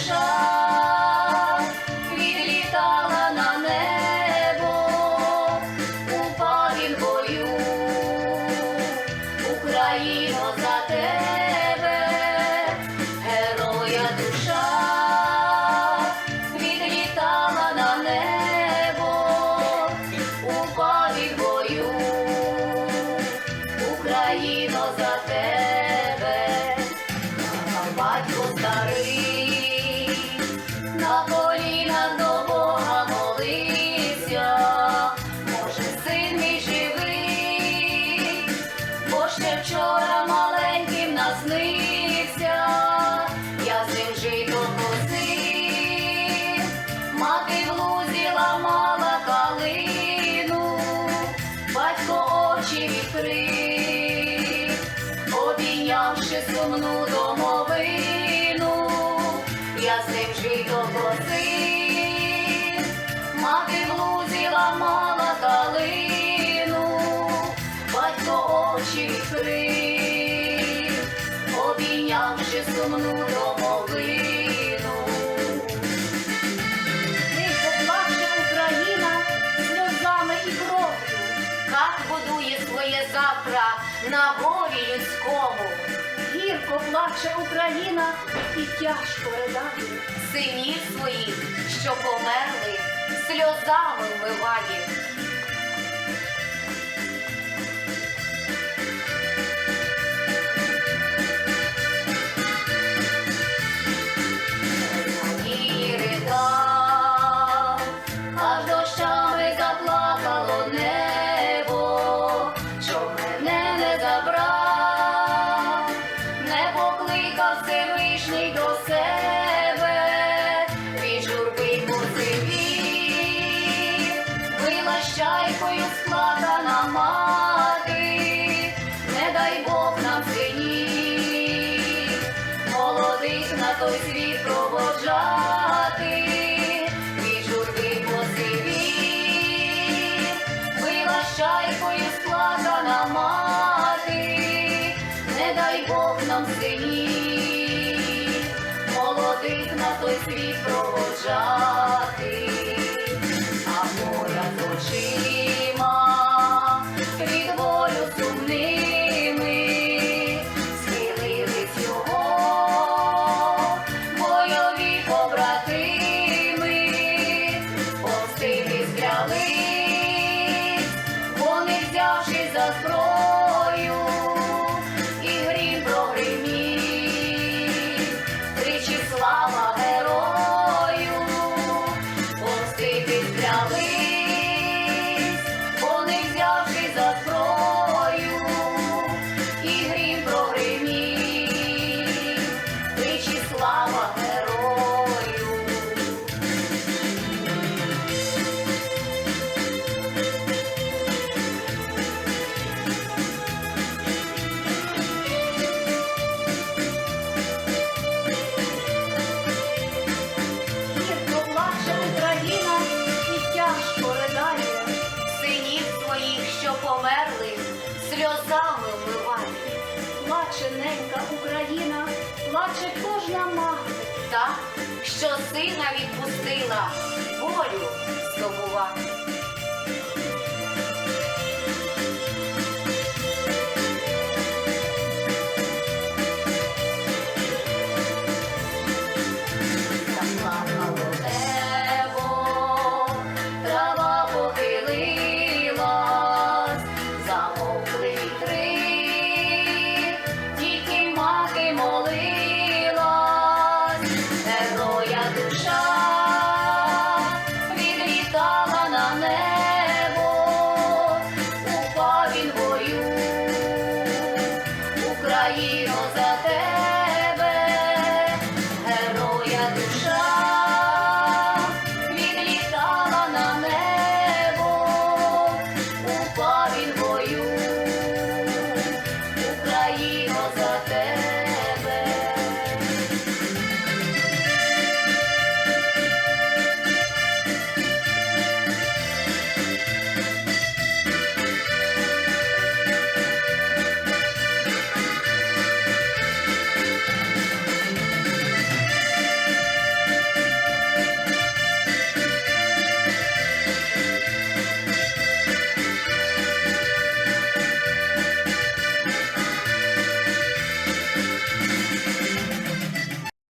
Krishna. Обійнявши сумну домовину, я з ним жито косив, мати в лузі ламала калину, батько очі відкрив, обійнявши сумну домовину. Тихо плаче Україна сльозами і кров'ю. Как будує своє завтра на горі людському, Гірко плаче Україна і тяжко ридає. синів своїх, що померли, сльозами вмиває. Била щайкою складана мати, не дай Бог нам синів, молодих на той світ проводжати, від журби посивів, била складана мати, не дай Бог нам синів, молодих на той світ проводжати, очима від сумними схилились його бойові побратими, повстились клялись, вони взявши за зброю сльозами вмиває. Плаче ненька Україна, плаче кожна мати. Та, що сина відпустила, волю здобувати. Yeah,